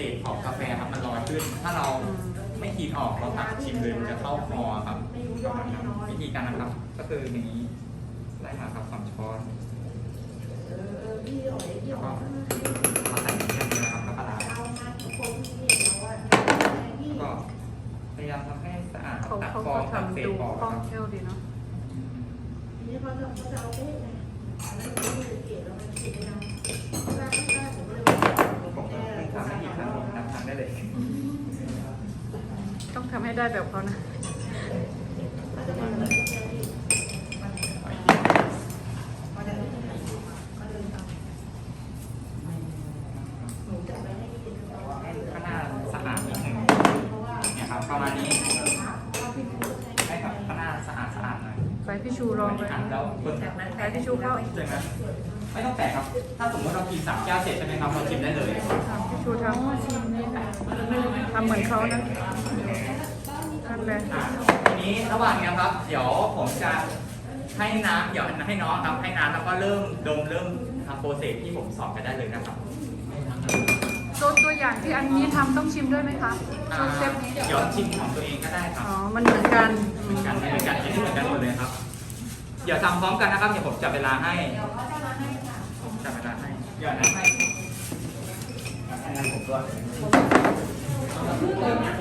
ศษของกาแฟครับมันลอยขึ้น ถ้าเราไม่คีนออกเราตักชิมเลยมันจะเข้าคอครับประมาณนั้นวิธีการนะครับ ก็คืออย่างนี้ไล่มาครับสองช้อนแล้วก็มาใส่ในแก้วนี้นะครับแล้วก็ล้างก็พยายามทำให้สะอาดครับเขาตักเขาฟอก็งตักเศทำษดูออกคล่องครับ แคล่วดีเนาะผมก็ไม่ทำให้อีกครั้งหนึ่งนับครั้งได้เลย ต้องทำให้ได้แบบเขานะให้ข้างหน้าสะอาดนิดหนึ่งเนี่ยครับประมาณนี้ให้กับข้างหน้าสะอาดสะอาดหน่อยไฟพี่ชูลองเลยอะแล้วเพิ่มไฟพี่ชูเข้าอีกเจอไหมไม่ต้องแตะครับ ถ้าสมมติเรากินสามแก้วเสร็จใช่ไหมครับเราชิมได้เลยพี่ชูทำทำเหมือนเขานะนั่นเลยอะทีนี้ระหว่างเนี้ยครับ เดี๋ยวผมจะให้น้ำเดี๋ยวให้น้องครับให้น้ำแล้วก็เริ่มดมเริ่มทำโปรเซสที่ผมสอนกันได้เลยนะครับตัวตัวอย่างที่อันนี้ทำต้องชิมด้วยไหมคะอ่าตัวเซฟนี้เดี๋ยวชิมของตัวเองก็ได้ครับอ๋อมันเหมือนกันเหมือนกันเหมือนกันอันนี้เหมือนกันหมดเลยครับ เดี๋ยวทำพร้อมกันนะครับเดี๋ยวผมจับเวลาให้ผมจับเวลาให้เดี๋ยวนะ ให้ให้ผมด้วย